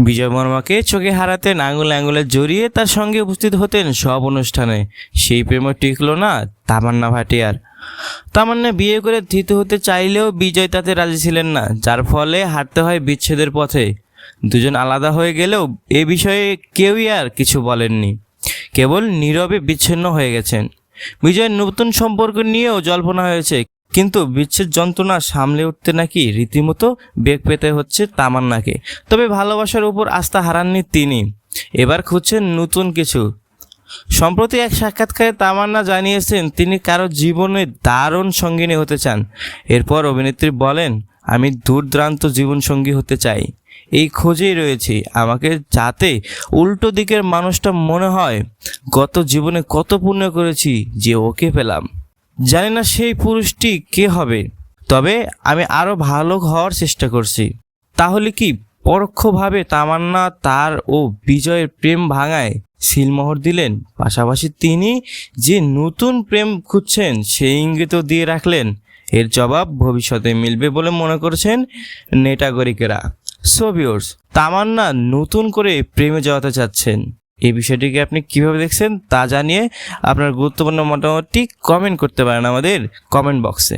বিজয় বর্মাকে চোখে হারাতে আঙুল আঙুলে জড়িয়ে তার সঙ্গে উপস্থিত হতেন সব অনুষ্ঠানে। সেই প্রেম টিকল না তামান্না ভাটিয়ার। তামান্না বিয়ে করে ধৃত হতে চাইলেও বিজয় তাতে রাজি ছিলেন না, যার ফলে হাঁটতে হয় বিচ্ছেদের পথে। দুজন আলাদা হয়ে গেলেও এ বিষয়ে কেউই আর কিছু বলেননি। কেবল নীরবে বিচ্ছিন্ন হয়ে গেছেন। বিজয়ের নতুন সম্পর্ক নিয়েও জল্পনা হয়েছে। কিন্তু বিচ্ছেদ যন্ত্রণা সামলে উঠতে নাকি রীতিমতো বেগ পেতে হচ্ছে তামান্নাকে। তবে ভালোবাসার উপর আস্থা হারাননি তিনি। এবার খুঁজছেন নতুন কিছু। সম্প্রতি এক সাক্ষাৎকারে তামান্না জানিয়েছেন, তিনি কারও জীবনে দারুণ সঙ্গিনী হতে চান। এরপর অভিনেত্রী বলেন, আমি দূরদ্রান্ত জীবনসঙ্গী হতে চাই। এই খোঁজেই রয়েছি। আমাকে যাতে উল্টো দিকের মানুষটা মনে হয়, গত জীবনে কত পুণ্য করেছি, যে ওকে পেলাম। জানি না সেই পুরুষটি কে হবে, তবে আমি আরও ভালো হওয়ার চেষ্টা করছি। তাহলে কি পরোক্ষভাবে তামান্না তার ও বিজয়ের প্রেম ভাঙায় সিলমোহর দিলেন? পাশাপাশি তিনি যে নতুন প্রেম খুঁজছেন, সেই ইঙ্গিতও দিয়ে রাখলেন। এর জবাব ভবিষ্যতে মিলবে বলে মনে করছেন নেটাগরিকেরা। সোভিওর্স তামান্না নতুন করে প্রেমে জড়াতে চাচ্ছেন। এই বিষয়টিকে আপনি কীভাবে দেখছেন তা জানিয়ে আপনার গুরুত্বপূর্ণ মতামতটি কমেন্ট করতে পারেন আমাদের কমেন্ট বক্সে